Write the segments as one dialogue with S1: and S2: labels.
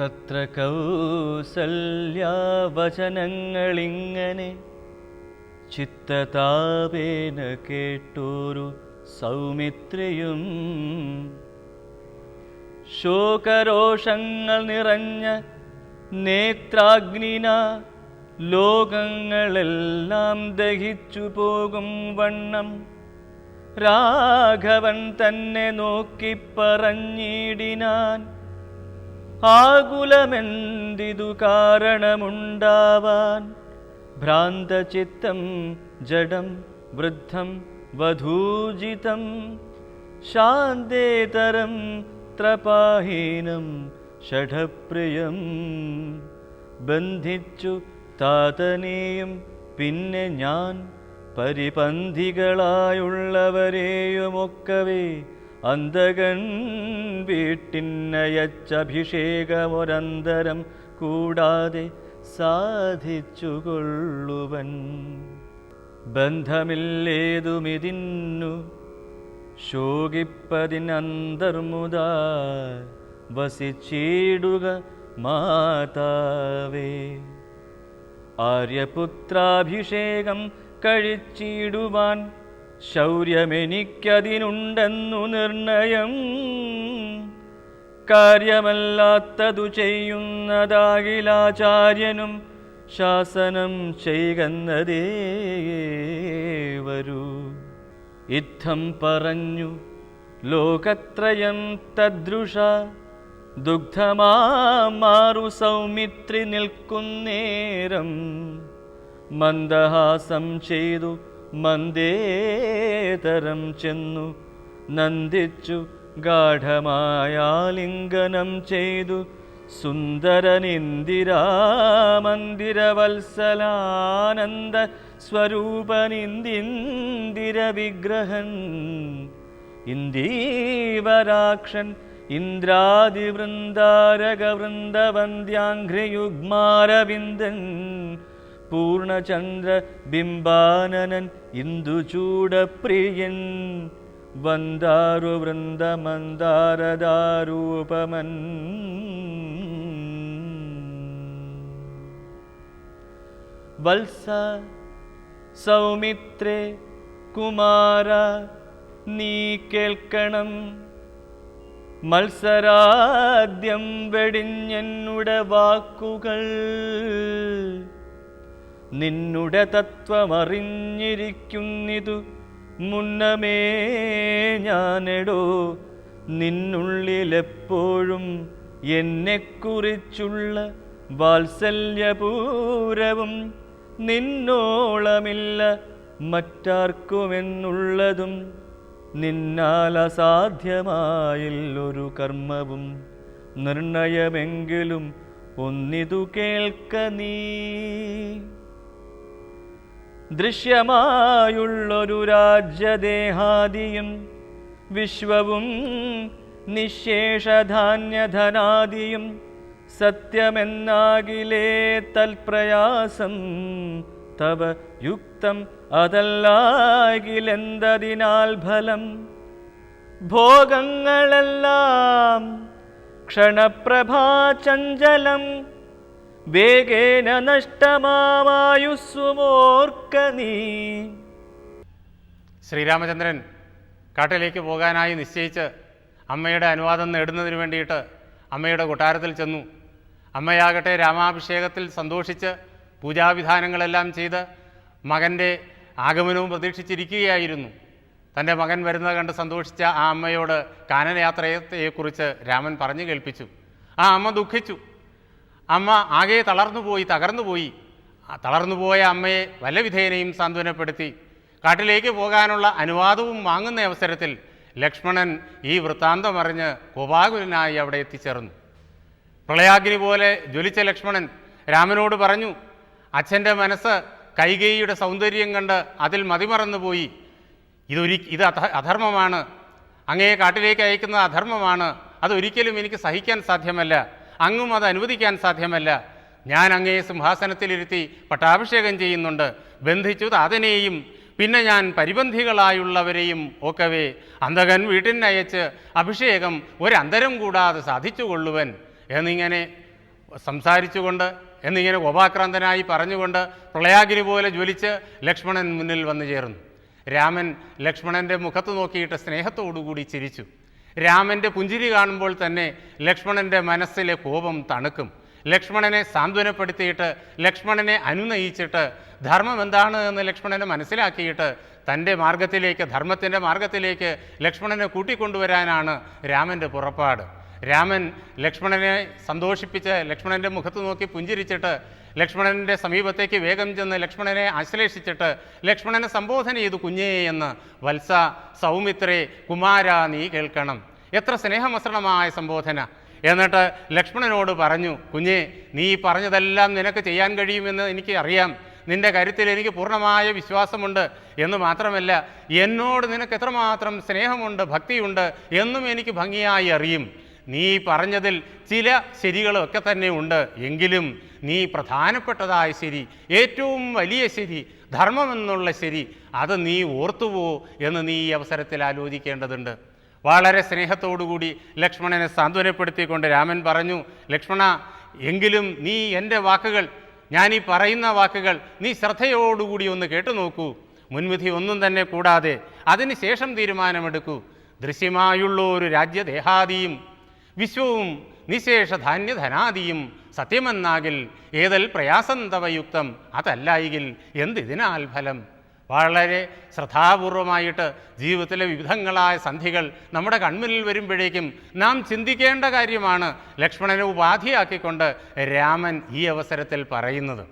S1: തത്ര കൗസല്യാവചനങ്ങളിങ്ങനെ ചിത്തതാപേന കേട്ടോരു സൗമിത്രിയും ശോകരോഷങ്ങൾ നിറഞ്ഞ നേത്രാഗ്നിന ലോകങ്ങളെല്ലാം ദഹിച്ചു പോകും വണ്ണം. രാഘവൻ തന്നെ നോക്കി പറഞ്ഞിടിനാൻ ആകുലമെന്തിതു കാരണമുണ്ടാവാൻ ഭ്രാന്തചിത്തം ജഡം വൃദ്ധം വധൂജിതം ശാന്തേതരം ത്രപാഹീനം ഷഠപ്രിയം ബന്ധിച്ചു താതനെയും പിന്നെ ഞാൻ പരിപന്ധികളായുള്ളവരെയുമൊക്കവേ അന്തകൻ വീട്ടിന്നയച്ചഭിഷേകമൊരന്തരം കൂടാതെ സാധിച്ചുകൊള്ളുവൻ. ബന്ധമില്ലേതുമിതിന്നു ശോകിപ്പതിനന്തർമുത വസിച്ചിടുക മാതാവേ. ആര്യപുത്രാഭിഷേകം കഴിച്ചിടുവാൻ ശൗര്യമെനിക്കതിനുണ്ടെന്നു നിർണയം. കാര്യമല്ലാത്തതു ചെയ്യുന്നതാകിലാചാര്യനും ശാസനം ചെയ്യുന്നതേ വരൂ. പറഞ്ഞു ലോകത്രയം തദ്രുഷ ദുഗ്ധമാറു സൗമിത്രി നിൽക്കുന്നേരം. മന്ദഹാസം ചെയ്തു മന്ദേതരം ചെന്നു നന്ദിച്ചു ഗാഠമായാലിംഗനം ചെയ്തു സുന്ദരനിന്ദിരാമന്ദിരവത്സലാനന്ദ സ്വരൂപനിന്ദിന്ദിര വിഗ്രഹൻ ഇന്ദീവരാക്ഷൻ ഇന്ദ്രാദിവൃന്ദാരകവൃന്ദവന്ദ്യാഘ്രയുഗ്മാരവിന്ദൻ പൂർണചന്ദ്ര ബിംബാനനൻ ഇന്ദുചൂടപ്രിയൻ വന്ദാരു വൃന്ദമന്ദാരദാരൂപമൻ. വത്സ സൗമിത്രേ കുമാര നീ കേൾക്കണം. മത്സരാദ്യം വെടിഞ്ഞെന്നുടെ വാക്കുകൾ. നിന്നുടെ തത്വമറിഞ്ഞിരിക്കുന്നിതു. മുന്നമേ ഞാനെടോ നിന്നുള്ളിലെപ്പോഴും എന്നെക്കുറിച്ചുള്ള വാത്സല്യപൂരവും നിന്നോളമില്ല മറ്റാർക്കുമെന്നുള്ളതും നിന്നാൽ അസാധ്യമായില്ലൊരു കർമ്മവും നിർണയമെങ്കിലും ഒന്നിതു കേൾക്ക നീ. ദൃശ്യമായുള്ളൊരു രാജ്യദേഹാദിയും വിശ്വവും നിശേഷധാന്യധനാദിയും സത്യമെന്നാകിലേ തൽപ്രയാസം തവ യുക്തം അതല്ലാകിലെന്തതിനാൽ ഫലം? ഭോഗങ്ങളെല്ലാം ക്ഷണപ്രഭാചഞ്ചലം വേഗേന നഷ്ടമായുസ്സുമോർക്ക നീ.
S2: ശ്രീരാമചന്ദ്രൻ കാട്ടിലേക്ക് പോകാനായി നിശ്ചയിച്ച് അമ്മയുടെ അനുവാദം നേടുന്നതിന് വേണ്ടിയിട്ട് അമ്മയുടെ കൊട്ടാരത്തിൽ ചെന്നു. അമ്മയാകട്ടെ രാമാഭിഷേകത്തിൽ സന്തോഷിച്ച് പൂജാവിധാനങ്ങളെല്ലാം ചെയ്ത് മകന്റെ ആഗമനവും പ്രതീക്ഷിച്ചിരിക്കുകയായിരുന്നു. തന്റെ മകൻ വരുന്നത് കണ്ട് സന്തോഷിച്ച ആ അമ്മയോട് കാനനയാത്രയെക്കുറിച്ച് രാമൻ പറഞ്ഞു കേൾപ്പിച്ചു. ആ അമ്മ ദുഃഖിച്ചു. അമ്മ ആകെ തളർന്നുപോയി തകർന്നുപോയി തളർന്നുപോയ അമ്മയെ വല്ല വിധേയനെയും സാന്ത്വനപ്പെടുത്തി. കാട്ടിലേക്ക് പോകാനുള്ള അനുവാദവും വാങ്ങുന്ന അവസരത്തിൽ ലക്ഷ്മണൻ ഈ വൃത്താന്തം അറിഞ്ഞ് കോപാകുലനായി അവിടെ എത്തിച്ചേർന്നു. പ്രളയാഗ്നി പോലെ ജ്വലിച്ച ലക്ഷ്മണൻ രാമനോട് പറഞ്ഞു അച്ഛന്റെ മനസ്സ് കൈകേയിയുടെ സൗന്ദര്യം കണ്ട് അതിൽ മതിമറന്നുപോയി ഇതൊരി ഇത് അധ അധർമ്മമാണ്. അങ്ങയെ കാട്ടിലേക്ക് അയക്കുന്നത് അധർമ്മമാണ്. അതൊരിക്കലും എനിക്ക് സഹിക്കാൻ സാധ്യമല്ല. അങ്ങും അത് അനുവദിക്കാൻ സാധ്യമല്ല. ഞാൻ അങ്ങയെ സിംഹാസനത്തിലിരുത്തി പട്ടാഭിഷേകം ചെയ്യുന്നുണ്ട്. ബന്ധിച്ചു താതനെയും പിന്നെ ഞാൻ പരിബന്ധികളായുള്ളവരെയും ഒക്കവേ അന്തകൻ വീട്ടിനയച്ച് അഭിഷേകം ഒരന്തരം കൂടാതെ സാധിച്ചുകൊള്ളുവൻ. എന്നിങ്ങനെ സംസാരിച്ചുകൊണ്ട് എന്നിങ്ങനെ കോപാക്രാന്തനായി പറഞ്ഞുകൊണ്ട് പ്രളയാഗിരി പോലെ ജ്വലിച്ച് ലക്ഷ്മണൻ മുന്നിൽ വന്നു ചേർന്നു. രാമൻ ലക്ഷ്മണന്റെ മുഖത്ത് നോക്കിയിട്ട് സ്നേഹത്തോടുകൂടി ചിരിച്ചു. രാമന്റെ പുഞ്ചിരി കാണുമ്പോൾ തന്നെ ലക്ഷ്മണന്റെ മനസ്സിലെ കോപം തണുക്കും. ലക്ഷ്മണനെ സാന്ത്വനപ്പെടുത്തിയിട്ട് ലക്ഷ്മണനെ അനുനയിച്ചിട്ട് ധർമ്മം എന്താണ് എന്ന് ലക്ഷ്മണനെ മനസ്സിലാക്കിയിട്ട് തന്റെ മാർഗത്തിലേക്ക് ധർമ്മത്തിന്റെ മാർഗത്തിലേക്ക് ലക്ഷ്മണനെ കൂട്ടിക്കൊണ്ടുവരാനാണ് രാമന്റെ പുറപ്പാട്. രാമൻ ലക്ഷ്മണനെ സന്തോഷിപ്പിച്ച് ലക്ഷ്മണന്റെ മുഖത്ത് നോക്കി പുഞ്ചിരിച്ചിട്ട് ലക്ഷ്മണന്റെ സമീപത്തേക്ക് വേഗം ചെന്ന് ലക്ഷ്മണനെ ആശ്ലേഷിച്ചിട്ട് ലക്ഷ്മണനെ സംബോധന ചെയ്തു കുഞ്ഞേ എന്ന്. വത്സ സൗമിത്രേ കുമാര നീ കേൾക്കണം. എത്ര സ്നേഹമസൃണമായ സംബോധന. എന്നിട്ട് ലക്ഷ്മണനോട് പറഞ്ഞു കുഞ്ഞേ നീ പറഞ്ഞതെല്ലാം നിനക്ക് ചെയ്യാൻ കഴിയുമെന്ന് എനിക്ക് അറിയാം നിന്റെ കാര്യത്തിൽ എനിക്ക് പൂർണമായ വിശ്വാസമുണ്ട്. എന്ന് മാത്രമല്ല എന്നോട് നിനക്ക് എത്രമാത്രം സ്നേഹമുണ്ട് ഭക്തിയുണ്ട് എന്നും എനിക്ക് ഭംഗിയായി അറിയും. നീ പറഞ്ഞതിൽ ചില ശരികളൊക്കെ തന്നെ ഉണ്ട്. എങ്കിലും നീ പ്രധാനപ്പെട്ടതായ ശരി ഏറ്റവും വലിയ ശരി ധർമ്മമെന്നുള്ള ശരി അത് നീ ഓർത്തുപോ എന്ന് നീ ഈ അവസരത്തിൽ ആലോചിക്കേണ്ടതുണ്ട്. വളരെ സ്നേഹത്തോടുകൂടി ലക്ഷ്മണനെ സാന്ത്വനപ്പെടുത്തിക്കൊണ്ട് രാമൻ പറഞ്ഞു ലക്ഷ്മണ എങ്കിലും നീ എന്റെ വാക്കുകൾ ഞാൻ ഈ പറയുന്ന വാക്കുകൾ നീ ശ്രദ്ധയോടുകൂടി ഒന്ന് കേട്ടു നോക്കൂ. മുൻവിധി ഒന്നും തന്നെ കൂടാതെ അതിനുശേഷം തീരുമാനമെടുക്കൂ. ദൃശ്യമായുള്ള ഒരു രാജ്യദേഹാദിയും വിശ്വവും നിശേഷ ധാന്യധനാദിയും സത്യമെന്നാകിൽ ഏതൽ പ്രയാസം തവയുക്തം അതല്ലായെങ്കിൽ എന്തിതിനാൽ ഫലം? വളരെ ശ്രദ്ധാപൂർവമായിട്ട് ജീവിതത്തിലെ വിവിധങ്ങളായ സന്ധികൾ നമ്മുടെ കൺമുന്നിൽ വരുമ്പോഴേക്കും നാം ചിന്തിക്കേണ്ട കാര്യമാണ് ലക്ഷ്മണനെ ഉപാധിയാക്കിക്കൊണ്ട് രാമൻ ഈ അവസരത്തിൽ പറയുന്നത്.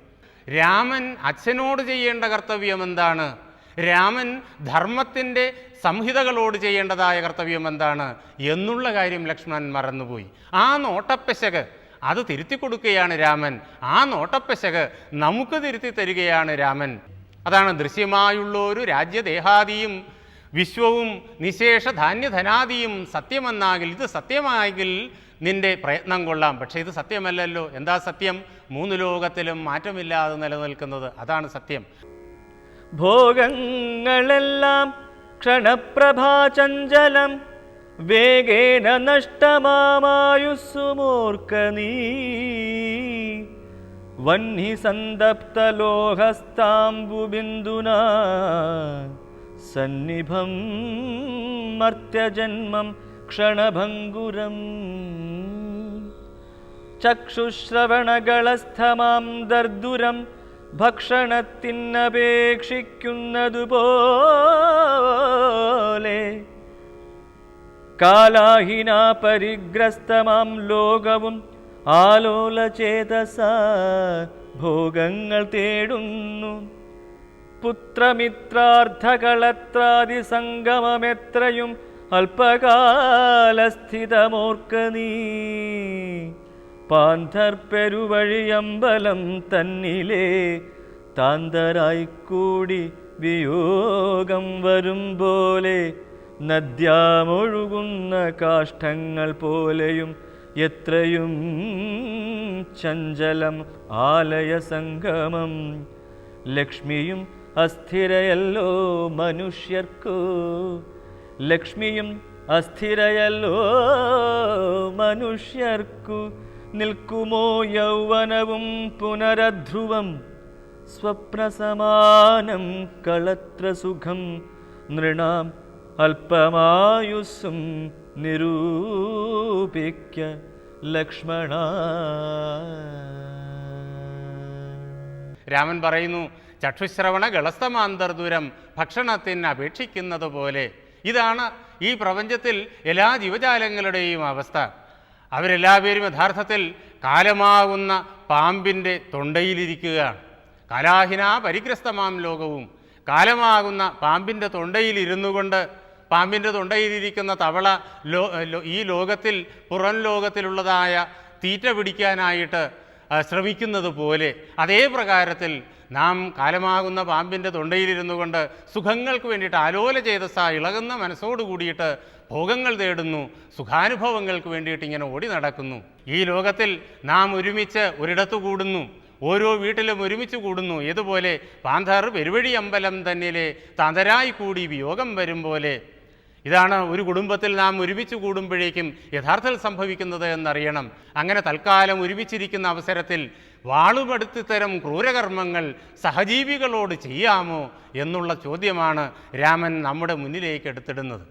S2: രാമൻ അച്ഛനോട് ചെയ്യേണ്ട കർത്തവ്യം എന്താണ്? രാമൻ ധർമ്മത്തിന്റെ സംഹിതകളോട് ചെയ്യേണ്ടതായ കർത്തവ്യം എന്താണ്? എന്നുള്ള കാര്യം ലക്ഷ്മണൻ മറന്നുപോയി. ആ നോട്ടപ്പെശക് അത് തിരുത്തി കൊടുക്കുകയാണ് രാമൻ. ആ നോട്ടപ്പെശക് നമുക്ക് തിരുത്തി തരികയാണ് രാമൻ. അതാണ് ദൃശ്യമായുള്ള ഒരു രാജ്യദേഹാദിയും വിശ്വവും നിശേഷ ധാന്യധനാദിയും സത്യമെന്നാകിൽ ഇത് സത്യമായെങ്കിൽ നിന്റെ പ്രയത്നം കൊള്ളാം. പക്ഷേ ഇത് സത്യമല്ലല്ലോ. എന്താ സത്യം? മൂന്ന് ലോകത്തിലും മാറ്റമില്ലാതെ നിലനിൽക്കുന്നത്. അതാണ് സത്യം.
S1: ഭോഗങ്ങളെല്ലാം क्षणप्रभाचञ्जलं वेगेन नष्टमामायुस्सुमूर्कनी वह्निसन्दप्तलोहस्ताम्बुबिन्दुना सन्निभं मर्त्यजन्मं क्षणभङ्गुरम्। चक्षुश्रवणगळस्थमां दर्दुरम् ഭക്ഷണത്തിനപേക്ഷിക്കുന്നതുപോലെ കാലാഹിന പരിഗ്രസ്തമാം ലോകവും ആലോലചേതസ ഭോഗങ്ങൾ തേടുന്നു. പുത്രമിത്രാർത്ഥകളത്രാദി സംഗമമെത്രയും അല്പകാലസ്ഥിതമോർക്ക നീ. പാന്തർപ്പെരുവഴിയമ്പലം തന്നിലേ താന്തരായി കൂടി വിയോഗം വരും പോലെ നദ്യാമൊഴുകുന്ന കാഷ്ടങ്ങൾ പോലെയും എത്രയും ചഞ്ചലം ആലയ സംഗമം. ലക്ഷ്മിയും അസ്ഥിരയല്ലോ മനുഷ്യർക്കു ലക്ഷ്മിയും അസ്ഥിരയല്ലോ മനുഷ്യർക്കു. നിൽക്കുമോ യൗവനവും പുനരധ്രുവം? സ്വപ്നസമാനം കളത്ര സുഖം. നൃണാം അല്പമായുസ്സും നിരൂപിക്ക ലക്ഷ്മണ.
S2: രാമൻ പറയുന്നു ചക്ഷുശ്രവണ ഗളസ്തമാന്തർദൂരം ഭക്ഷണത്തിന് അപേക്ഷിക്കുന്നത് പോലെ ഇതാണ് ഈ പ്രപഞ്ചത്തിൽ എല്ലാ ജീവജാലങ്ങളുടെയും അവസ്ഥ. അവരെല്ലാവരും യഥാർത്ഥത്തിൽ കാലമാകുന്ന പാമ്പിന്റെ തൊണ്ടയിലിരിക്കുകയാണ്. കാലാഹിന പരിഗ്രസ്തമാം ലോകവും. കാലമാകുന്ന പാമ്പിന്റെ തൊണ്ടയിലിരുന്നു കൊണ്ട് പാമ്പിന്റെ തൊണ്ടയിലിരിക്കുന്ന തവള ലോ ഈ ലോകത്തിൽ പുറം ലോകത്തിലുള്ളതായ തീറ്റ പിടിക്കാനായിട്ട് ശ്രമിക്കുന്നത് പോലെ അതേ പ്രകാരത്തിൽ നാം കാലമാകുന്ന പാമ്പിന്റെ തൊണ്ടയിലിരുന്നു കൊണ്ട് സുഖങ്ങൾക്ക് വേണ്ടിയിട്ട് ആലോല ചേതസ ഇളകുന്ന മനസ്സോട് കൂടിയിട്ട് ഭോഗങ്ങൾ തേടുന്നു സുഖാനുഭവങ്ങൾക്ക് വേണ്ടിയിട്ട് ഇങ്ങനെ ഓടി നടക്കുന്നു. ഈ ലോകത്തിൽ നാം ഒരുമിച്ച് ഒരിടത്തു കൂടുന്നു ഓരോ വീട്ടിലും ഒരുമിച്ച് കൂടുന്നു. ഏതുപോലെ പാന്ധാർ പെരുവഴി അമ്പലം തന്നിലെ തന്തരായി കൂടി വിയോഗം വരും പോലെ ഇതാണ് ഒരു കുടുംബത്തിൽ നാം ഒരുമിച്ച് കൂടുമ്പോഴേക്കും യഥാർത്ഥത്തിൽ സംഭവിക്കുന്നത് എന്നറിയണം. അങ്ങനെ തൽക്കാലം ഒരുമിച്ചിരിക്കുന്ന അവസരത്തിൽ വാളുമെടുത്ത് തരം ക്രൂരകർമ്മങ്ങൾ സഹജീവികളോട് ചെയ്യാമോ എന്നുള്ള ചോദ്യമാണ് രാമൻ നമ്മുടെ മുന്നിലേക്ക് എടുത്തിടുന്നത്.